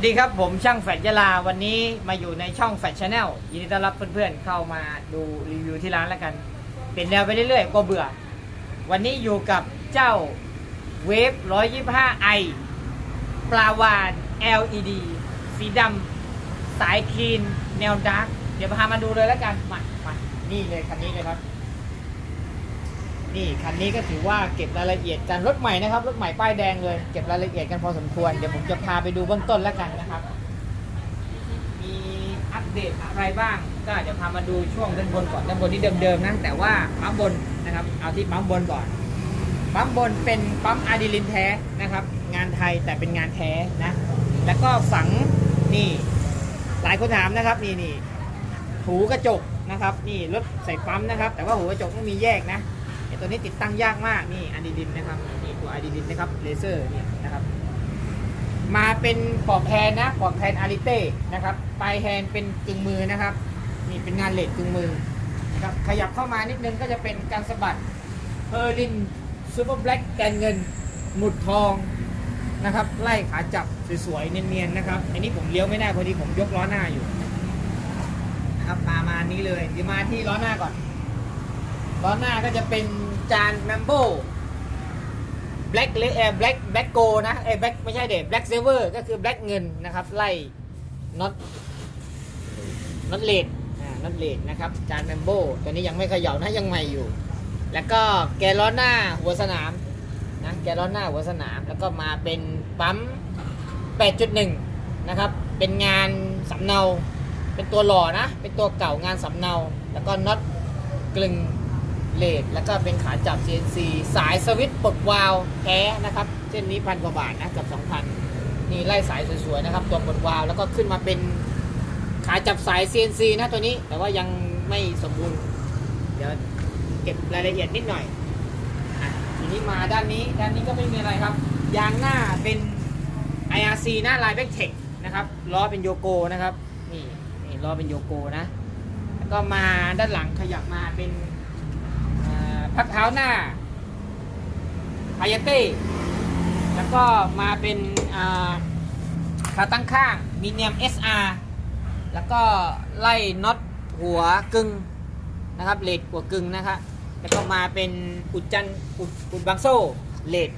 สวัสดีครับผมช่างแฟดยะลาวันนี้มาอยู่ในช่องแฟดชาแนลยินดีต้อนรับเพื่อนๆเข้ามาดูรีวิวที่ร้านแล้วกัน เปลี่ยนแนวไปเรื่อยๆก็เบื่อ วันนี้อยู่กับเจ้าเวฟ 125i ปลาวาน LED สีดำสายคลีน แนวดาร์กเดี๋ยวพามาดูเลยแล้วกัน มามานี่เลยคันนี้เลยครับ นี่คันนี้ก็ถือว่าเก็บรายละเอียดกันรถใหม่นะครับรถใหม่ป้ายแดงเลยเก็บรายละเอียดกันพอสมควรเดี๋ยวผมจะพาไปดูเบื้องต้นแล้วกันนะครับ มีอัปเดตอะไรบ้าง ก็เดี๋ยวพามาดูช่วงด้านบนก่อนด้านบนที่เดิมๆนะแต่ว่าปั๊มบนนะครับเอาที่ปั๊มบนก่อนปั๊มบนเป็นปั๊มอะดรีลินแท้นะครับ งานไทยแต่เป็นงานแท้นะแล้วก็ฝังนี่หลายคนถามนะครับนี่นี่หูกระจกนะครับ นี่รถใส่ปั๊มนะครับ แต่ว่าหูกระจกต้องมีแยกนะ ตัวนี้ติดตั้งยากมากนี่อะดรีลินนะครับนี่ตัวอะดรีลินนะครับเลเซอร์นี่นะครับ มาเป็นปลอกแทนนะปลอกแทนอาริเต้นะครับปลายแฮนเป็นกึ่งมือนะครับนี่เป็นงานเหลดกึ่งมือนะครับขยับเข้ามานิดนึงก็จะเป็นการสะบัดเ e อร์ลินซูเปอร์แบล็กแกนเงิน หมุดทองนะครับ ไล่ขาจับสวยๆเนียนๆนะครับอันนี้ผมเลี้ยวไม่ได้พอดีผมยกล้อหน้าอยู่นะครับมามานี้เลยเดี๋ยวมาที่ล้อหน้าก่อนล้อหน้าก็จะเป็น จานแมมโบแบล็กเลแบล็กแบล็กโกนะเออแบล็กไม่ใช่เด็แบล็กเซเวอร์ก็คือแบล็กเงินนะครับ ไล่น็อตน็อตเลดน็อตเลดนะครับ จานแมมโบตัวนี้ยังไม่เขย่านะยังใหม่อยู่ แล้วก็แกนล้อหน้าหัวสนามนะแกนล้อหน้าหัวสนาม แล้วก็มาเป็นปั๊ม 8.1 นะครับ เป็นงานสำเนา เป็นตัวหล่อนะ เป็นตัวเก่างานสำเนา แล้วก็น็อตกลึง เลดแล้วก็เป็นขาจับ CNC สายสวิตช์ปลดวาล์วแท้นะครับ เส้นนี้พันกว่าบาทนะกับ 2,000 นี่ไล่สายสวยๆนะครับ ตัวปลดวาล์วแล้วก็ขึ้นมาเป็นขาจับสาย CNC นะตัวนี้ แต่ว่ายังไม่สมบูรณ์ เดี๋ยวเก็บรายละเอียดนิดหน่อยอทีนี้มาด้านนี้ด้านนี้ก็ไม่มีอะไรครับ ยางหน้าเป็น IRC หน้าลายแบ็กเทคนะครับล้อเป็นโยโกนะครับนี่นี่ล้อเป็นโยโกนะแล้วก็มาด้านหลังขยับมาเป็น พักเท้าหน้าพายาเต้แล้วก็มาเป็นอ่าขาตั้งข้างมีเนียม SR แล้วก็ไล่น็อตหัวกึ่งนะครับเลดหัวกึ่งนะครับแล้วก็มาเป็นอุดจันอุดอุดบางโซ่เลด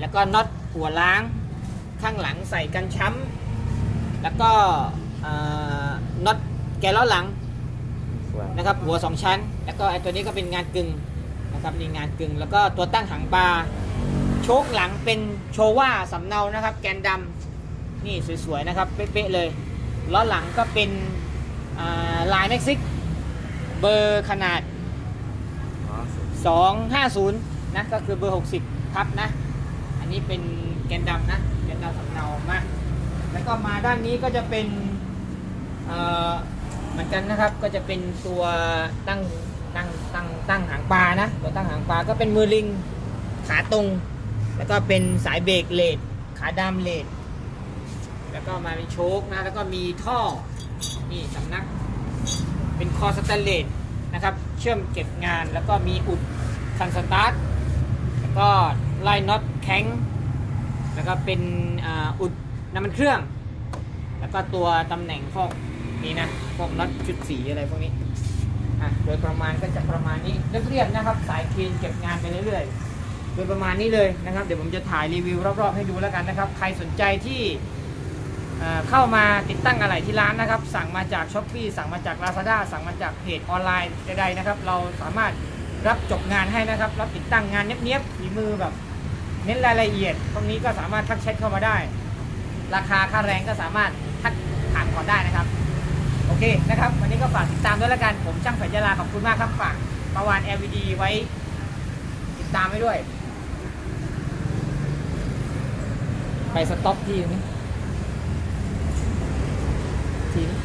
แล้วก็น็อตหัวล้างข้างหลังใส่กันช้ำแล้วก็เอ่อน็อตแกนล้อหลังนะครับหัวสองชั้น แล้วก็ไอตัวนี้ก็เป็นงานกึ่ง นะครับนี่งานกึ่งแล้วก็ตัวตั้งหางปลาโชคหลังเป็นโชว่าสำเนานะครับ แกนดำนี่สวยๆนะครับเป๊ะๆเลยล้อหลังก็เป็นอ่าลายเม็กซิก เบอร์ขนาด 250 นะก็คือเบอร์ 60ทับนะ อันนี้เป็นแกนดำนะแกนดำสำเนามาแล้วก็มาด้านนี้ก็จะเป็นเอ่อเหมือนกันนะครับก็จะเป็นตัวตั้ง ตั้งตั้งหางปลานะตัวตั้งหางปลาก็เป็นมือลิงขาตรง แล้วก็เป็นสายเบรกเลดขาดำเลดแล้วก็มาเป็นโชคนะ แล้วก็มีท่อ นี่สำนัก เป็นคอสแตนเลสนะครับ เชื่อมเก็บงาน แล้วก็มีอุดคันสตาร์ท แล้วก็ไล่น็อตแข็ง แล้วก็เป็นอุดน้ำมันเครื่อง แล้วก็ตัวตำแหน่งฟอกนี้นะฟอกน็อตชุดสีอะไรพวกนี้ อะโดยประมาณก็จะประมาณนี้เรียบๆนะครับ สายคลีนเก็บงานไปเรื่อยๆโดยประมาณนี้เลยนะครับ เดี๋ยวผมจะถ่ายรีวิวรอบๆให้ดูแล้วกันนะครับ ใครสนใจที่เเข้ามาติดตั้งอะไรที่ร้านนะครับ สั่งมาจากช้อปปีสั่งมาจาก Lazada สั่งมาจากเพจออนไลน์ใดๆนะครับ เราสามารถรับจบงานให้นะครับ รับติดตั้งงานเนี้ยบๆฝีมือแบบ เน้นรายละเอียด ตรงนี้ก็สามารถทักแชทเข้ามาได้ ราคาค่าแรงก็สามารถทักถามก่อนได้นะครับ โอเคนะครับ วันนี้ก็ฝากติดตามด้วยแล้วกันผมช่างแผนยาลาขอบคุณมากครับฝากประวาน LED ไว้ติดตามไว้ด้วย ไปสต็อปที่นี้ทีนี้